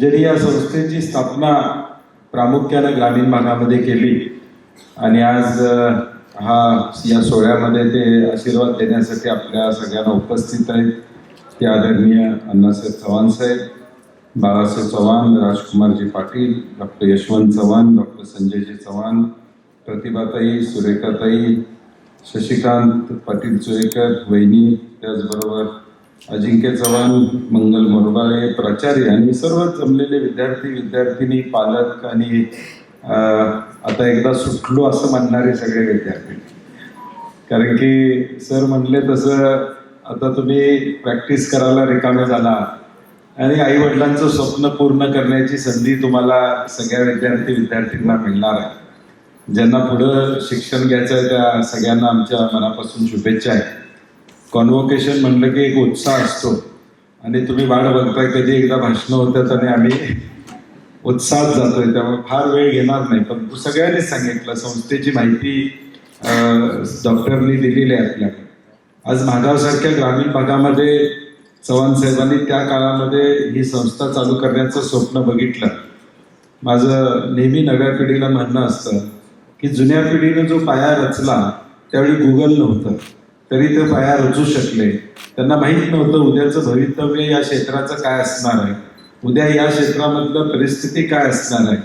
ज्यांनी या संस्थेची स्थापना प्रामुख्यानं ग्रामीण भागामध्ये केली. आणि आज हा या सोहळ्यामध्ये ते आशीर्वाद देण्यासाठी आपल्या सगळ्यांना उपस्थित आहेत. ते आदरणीय अण्णासाहेब चव्हाण साहेब बाळासाहेब चव्हाण राजकुमारजी पाटील डॉक्टर यशवंत चव्हाण डॉक्टर संजयजी चव्हाण प्रतिभाताई सुरेखाताई शशिकांत पाटील चोयकर वहिनी त्याचबरोबर अजिंक्य चव्हाण मंगल मोरबाळे प्राचार्य आणि सर्व जमलेले विद्यार्थी विद्यार्थिनी पालक आणि आता एकदा सुटलो असं म्हणणारे सगळे विद्यार्थी. कारण की सर म्हणले तसं आता तुम्ही प्रॅक्टिस करायला रिकामे झाला. आणि आई वडिलांचं स्वप्न पूर्ण करण्याची संधी तुम्हाला सगळ्या विद्यार्थी विद्यार्थ्यांना मिळणार आहे. ज्यांना पुढं शिक्षण घ्यायचं आहे त्या सगळ्यांना आमच्या मनापासून शुभेच्छा आहे. कॉन्व्होकेशन म्हणलं की एक उत्साह असतो. आणि तुम्ही वाट बघताय कधी एकदा भाषणं होतात आणि आम्ही उत्साहात जातोय. त्यामुळे फार वेळ घेणार नाही. पण सगळ्यांनी सांगितलं संस्थेची माहिती डॉक्टरनी दिलेली आहे आपल्या. आज महागावसारख्या ग्रामीण भागामध्ये चव्हाण साहेबांनी त्या काळामध्ये ही संस्था चालू करण्याचं स्वप्न बघितलं. माझं नेहमी नव्या पिढीला म्हणणं असतं की जुन्या पिढीनं जो पाया रचला त्यावेळी गुगल नव्हतं. तरी ते पाया रचू शकले. त्यांना माहीत नव्हतं उद्याचं भवितव्य या क्षेत्राचं काय असणार आहे. उद्या या क्षेत्रामधलं परिस्थिती काय असणार आहे.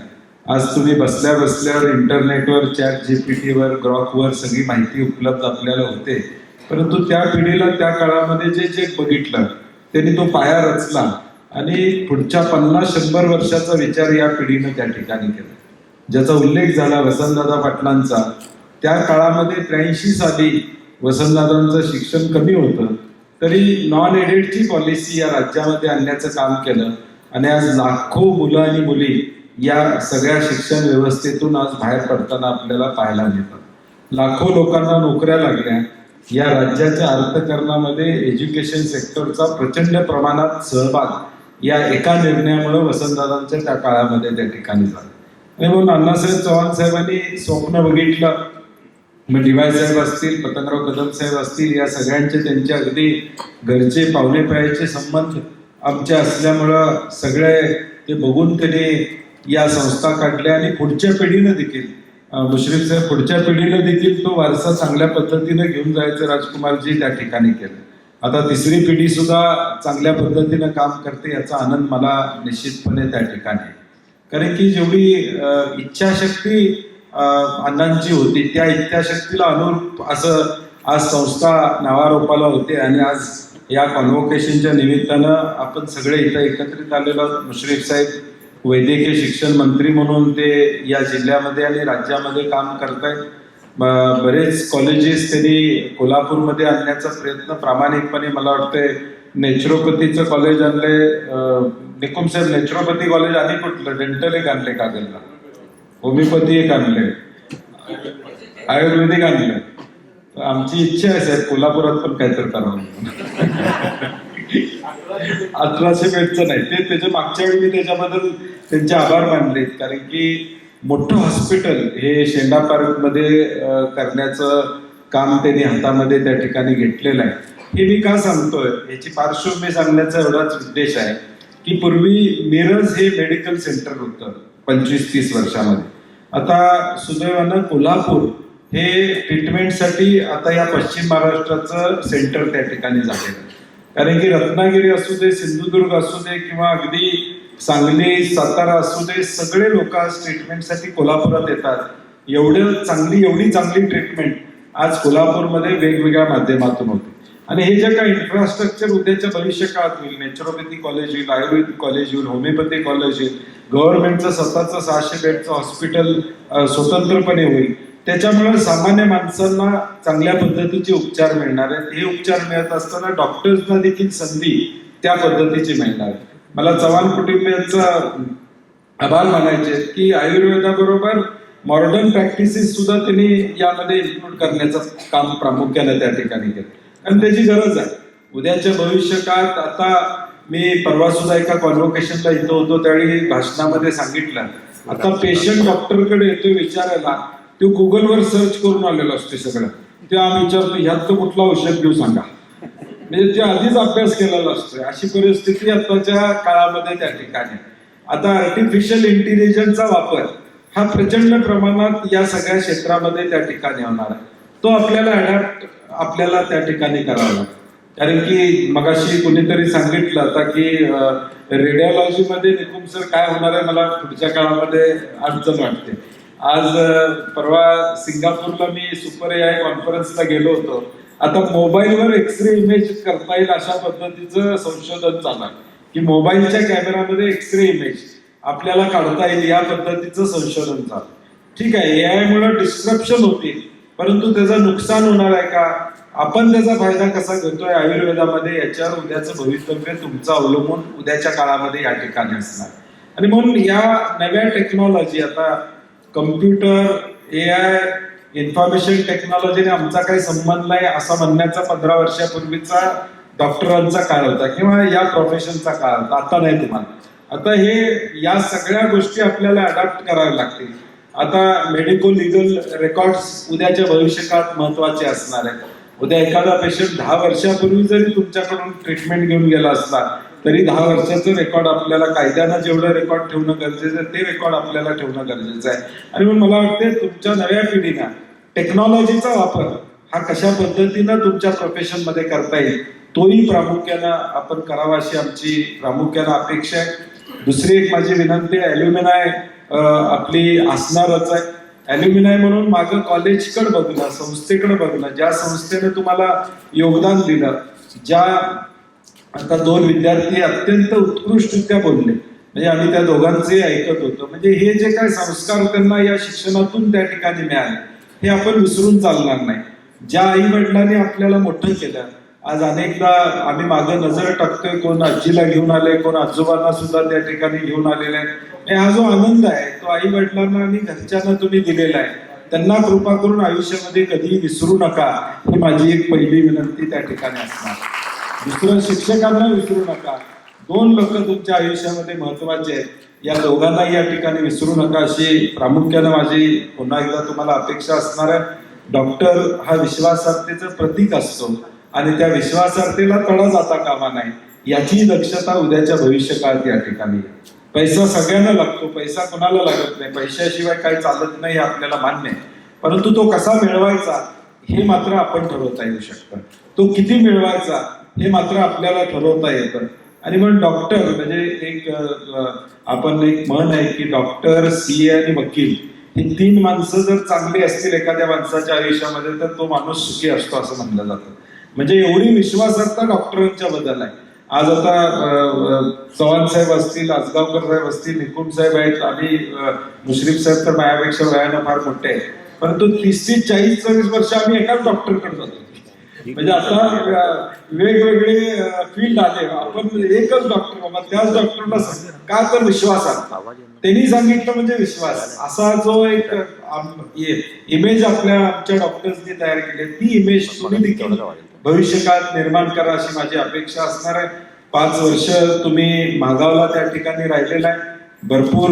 आज तुम्ही बसल्या बसल्यावर इंटरनेटवर चॅट जी पी टीवर ग्रॉकवर सगळी माहिती उपलब्ध आपल्याला होते. परंतु त्या पिढीला त्या काळामध्ये जे जे बघितलं त्यांनी तो पाया रचला आणि पुढच्या पन्नास शंभर वर्षाचा विचार या पिढीनं त्या ठिकाणी केला. ज्याचा उल्लेख झाला वसंतदादा पाटलांचा त्या काळामध्ये त्र्याऐंशी साली वसंतदादांचं शिक्षण कमी होतं तरी नॉन एडेडची पॉलिसी या राज्यामध्ये आणण्याचं काम केलं. आणि आज लाखो मुलं आणि मुली या सगळ्या शिक्षण व्यवस्थेतून आज बाहेर पडताना आपल्याला पाहायला मिळतात. लाखो लोकांना नोकऱ्या लागल्या. या राज्याच्या अर्थकारणामध्ये एज्युकेशन सेक्टरचा प्रचंड प्रमाणात सहभाग या एका निर्णयामुळे वसंतदादांच्या त्या काळामध्ये त्या ठिकाणी झाला. आणि म्हणून अण्णासाहेब चव्हाण साहेबांनी स्वप्न बघितलं मग डीवाय साहेब असतील पतंगराव कदम साहेब असतील या सगळ्यांचे त्यांचे अगदी घरचे पावले पायाचे संबंध आमच्या असल्यामुळं सगळे ते बघून त्यांनी या संस्था काढल्या आणि पुढच्या पिढीनं देखील मुश्रीफ साहेब पुढच्या पिढीनं देखील तो वारसा चांगल्या पद्धतीनं घेऊन जायचं राजकुमारजी त्या ठिकाणी केलं. आता तिसरी पिढी सुद्धा चांगल्या पद्धतीनं काम करते याचा आनंद मला निश्चितपणे त्या ठिकाणी कारण की जेवढी इच्छाशक्ती अण्णांची होती त्या इच्छाशक्तीला अनुरूप असं आज संस्था नावारोपाला होते आणि आज या कॉन्व्होकेशनच्या निमित्तानं आपण सगळे इथं एकत्रित आलेलो आहोत. मुश्रीफ साहेब वैद्यकीय शिक्षण मंत्री म्हणून ते या जिल्ह्यामध्ये आणि राज्यामध्ये काम करतायत. ब- बरेच कॉलेजेस त्यांनी कोल्हापूरमध्ये आणण्याचा प्रयत्न प्रामाणिकपणे मला वाटतंय नेचरोपॅथीचं कॉलेज आणले निकुम साहेब नेचरोपॅथी कॉलेज आधी कुठलं? डेंटल एक आणले कागलला होमिओपॅथी एक आणले आयुर्वेदिक आणलं तर आमची इच्छा आहे साहेब कोल्हापुरात पण काहीतरी करावं अठराशे बेडचं नाही ते त्याच्या मागच्या वेळी मी त्याच्याबद्दल त्यांचे आभार मानले कारण की मोठं हॉस्पिटल हे शेंडा पार्कमध्ये करण्याचं काम त्यांनी हातामध्ये त्या ठिकाणी घेतलेलं आहे. हे मी का सांगतोय? याची पार्श्वभूमी सांगण्याचा एवढाच उद्देश आहे की पूर्वी मिरज हे मेडिकल सेंटर होतं पंचवीस तीस वर्षामध्ये. आता सुदैवानं कोल्हापूर हे ट्रीटमेंटसाठी आता या पश्चिम महाराष्ट्राचं सेंटर त्या ठिकाणी झालेलं आहे. कारण की रत्नागिरी असू दे सिंधुदुर्ग असू दे किंवा अगदी सांगली सातारा असू दे सगळे लोक आज ट्रीटमेंटसाठी कोल्हापुरात येतात. एवढं चांगली एवढी चांगली ट्रीटमेंट आज कोल्हापूरमध्ये वेगवेगळ्या माध्यमातून होते. आणि हे जे काही इन्फ्रास्ट्रक्चर उद्याच्या भविष्य काळात होईल नॅचरोपॅथी कॉलेज येईल आयुर्वेदिक कॉलेज येईल होमिओपॅथी कॉलेज येईल गव्हर्नमेंटचं स्वतःचं सहाशे बेडचं हॉस्पिटल स्वतंत्रपणे होईल त्याच्यामुळे सामान्य माणसांना चांगल्या पद्धतीचे उपचार मिळणार आहेत. हे उपचार मिळत असताना डॉक्टर्सना देखील संधी त्या पद्धतीची मिळणार मला चव्हाण कुटुंबियांचा आभार मानायचे की आयुर्वेदाबरोबर मॉडर्न प्रॅक्टिसेस सुद्धा त्यांनी यामध्ये इन्क्लूड करण्याचं काम प्रामुख्याने त्या ठिकाणी केलं. आणि त्याची गरज आहे. उद्याच्या भविष्यकाळात आता मी परवा सुद्धा एका कॉन्व्होकेशनला येतो होतो त्यावेळी भाषणामध्ये सांगितलं. आता पेशंट डॉक्टरकडे येतो विचारायला तो गुगलवर सर्च करून आलेला असतो सगळं. ते आम्ही विचारतो ह्यात तो कुठला औषध घेऊ सांगा? म्हणजे ते आधीच अभ्यास केलेला असतोय. अशी परिस्थिती आताच्या काळामध्ये त्या ठिकाणी. आता आर्टिफिशियल इंटेलिजन्सचा वापर हा प्रचंड प्रमाणात या सगळ्या क्षेत्रामध्ये त्या ठिकाणी होणार आहे. तो आपल्याला अडॅप्ट आपल्याला त्या ठिकाणी करावा. लागतो कारण की मगाशी कुणीतरी सांगितलं आता की रेडिओलॉजीमध्ये निकुम सर काय होणार आहे मला पुढच्या काळामध्ये अडचण वाटते. आज परवा सिंगापूरला मी सुपर ए आय कॉन्फरन्सला गेलो होतो. आता मोबाईलवर एक्सरे इमेज करता येईल अशा पद्धतीचं संशोधन चालू आहे. की मोबाईलच्या कॅमेरामध्ये एक्सरे इमेज आपल्याला काढता येईल या पद्धतीचं संशोधन चालू ठीक आहे ए आय मुळे होतील. परंतु त्याचं नुकसान होणार आहे का? आपण त्याचा फायदा कसा घेतोय आयुर्वेदामध्ये? याच्यावर उद्याचं भवितव्य तुमचं अवलंबून उद्याच्या काळामध्ये या ठिकाणी असणार. आणि म्हणून या नव्या टेक्नॉलॉजी आता कम्प्युटर ए आय इन्फॉर्मेशन टेक्नॉलॉजीने आमचा काही संबंध नाही असा म्हणण्याचा पंधरा वर्षापूर्वीचा डॉक्टरांचा काळ होता किंवा या प्रोफेशनचा काळ होता. आता नाही तुम्हाला. आता हे या सगळ्या गोष्टी आपल्याला अडॅप्ट कराव्या लागतील. आता मेडिको लिगल रेकॉर्ड्स उद्याच्या भविष्यकाळात महत्त्वाचे असणार आहेत. उद्या एखादा पेशंट दहा वर्षापूर्वी जरी तुमच्याकडून ट्रीटमेंट घेऊन गेला असला तरी दहा वर्षाचं रेकॉर्ड आपल्याला कायद्यानं जेवढं रेकॉर्ड ठेवणं गरजेचं आहे ते रेकॉर्ड आपल्याला ठेवणं गरजेचं आहे. आणि मग मला वाटते तुमच्या नव्या पिढीना टेक्नॉलॉजीचा वापर हा कशा पद्धतीनं तुमच्या प्रोफेशनमध्ये करता येईल तोही प्रामुख्यानं आपण करावा अशी आमची प्रामुख्यानं अपेक्षा आहे. दुसरी एक माझी विनंती आहे अल्युमिनाय आपली असणारच आहे. अल्युमिनाय म्हणून मागं कॉलेजकडे बघणं संस्थेकडे बघणं ज्या संस्थेने तुम्हाला योगदान दिलं ज्या आता दोन विद्यार्थी अत्यंत उत्कृष्टरित्या बोलले म्हणजे आम्ही त्या दोघांचे ऐकत होतो. म्हणजे हे जे काय संस्कार त्यांना या शिक्षणातून त्या ठिकाणी मिळाले हे आपण विसरून चालणार नाही. ज्या आई वडिलांनी आपल्याला मोठं केलं आज अनेकदा आम्ही मागं नजर टाकतोय कोण आजीला घेऊन आले कोण आजोबांना सुद्धा त्या ठिकाणी घेऊन आलेले आहे आणि हा जो आनंद आहे तो आई वडिलांना आणि घरच्यांना तुम्ही दिलेला आहे. त्यांना कृपा करून आयुष्यामध्ये कधीही विसरू नका. ही माझी एक पहिली विनंती त्या ठिकाणी असणार. दुसरं शिक्षकांना विसरू नका. दोन लोक तुमच्या आयुष्यामध्ये महत्त्वाचे आहेत. या दोघांना या ठिकाणी विसरू नका अशी प्रामुख्यानं माझी पुन्हा एकदा तुम्हाला अपेक्षा असणार आहे. डॉक्टर हा विश्वासार्थेचं प्रतीक असतो. आणि त्या विश्वासार्थेला तळा जाता कामा नाही. याची दक्षता उद्याच्या भविष्य काळात या ठिकाणी आहे. पैसा सगळ्यांना लागतो पैसा कोणाला लागत नाही पैशाशिवाय काही चालत नाही हे आपल्याला मान्य आहे. परंतु तो कसा मिळवायचा हे मात्र आपण ठरवता येऊ शकतं. तो किती मिळवायचा हे मात्र आपल्याला ठरवता येतं. आणि मग डॉक्टर म्हणजे एक आपण एक म्हण आहे की डॉक्टर सी आणि वकील ही तीन माणसं जर चांगली असतील एखाद्या माणसाच्या आयुष्यामध्ये तर तो माणूस सुखी असतो असं म्हणलं जातं. म्हणजे एवढी विश्वासार्हता डॉक्टरांच्या बद्दल आहे. आज आता चव्हाण साहेब असतील आजगावकर साहेब असतील निकुम साहेब आहेत आणि मुश्रीफ साहेब तर माझ्यापेक्षा वयानं फार मोठे आहेत. परंतु तीस ते चाळीस चाळीस वर्ष आम्ही एकाच डॉक्टरकडे जातो. म्हणजे आता वेगवेगळे फील्ड आले. आपण एकच डॉक्टर बाबा त्याच डॉक्टरला सांग- का तर विश्वास आहे? त्यांनी सांगितलं म्हणजे विश्वास. असा जो एक इमेज आपल्या आमच्या डॉक्टर्सनी तयार केली ती इमेज तुम्ही देखील भविष्यकाळात निर्माण करा अशी माझी अपेक्षा असणार आहे. पाच वर्ष तुम्ही मागावला त्या ठिकाणी राहिलेला आहे. भरपूर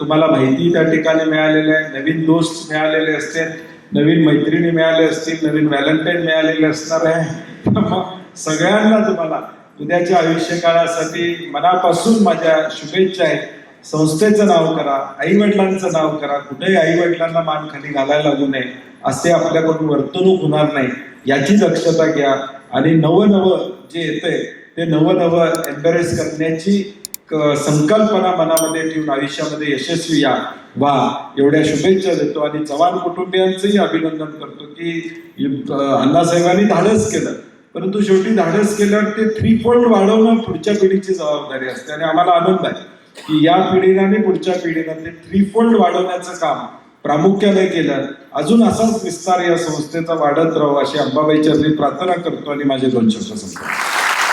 तुम्हाला माहिती त्या ठिकाणी मिळालेली आहे. नवीन दोस्त मिळालेले असते नवीन मैत्रिणी मिळाले असतील नवीन व्हॅलेंटाईन मिळालेले असणार आहे. मग सगळ्यांना तुम्हाला उद्याच्या आयुष्य काळासाठी मनापासून माझ्या शुभेच्छा आहेत. संस्थेचं नाव करा आई वडिलांचं नाव करा. कुठेही आई वडिलांना मान खाली घालायला लागू नये. असे आपल्याकडून वर्तणूक होणार नाही. याची दक्षता घ्या. आणि नवं नवं जे येतंय ते नवं नवं एम्बरेस करण्याची संकल्पना मनामध्ये ठेवून आयुष्यामध्ये यशस्वी या. वा एवढ्या शुभेच्छा देतो. आणि चव्हाण कुटुंबियांचंही अभिनंदन करतो की अण्णासाहेबांनी धाडस केलं. परंतु शेवटी धाडस केल्यावर ते थ्री फोल्ड वाढवणं पुढच्या पिढीची जबाबदारी असते. आणि आम्हाला आनंद आहे की या पिढीनं आणि पुढच्या पिढीनं ते थ्री फोल्ड वाढवण्याचं काम प्रामुख्याने केलं अजून असाच विस्तार या संस्थेचा वाढत राहू अशी अंबाबाईच्या प्रार्थना करतो आणि माझे दोन शब्द संपतो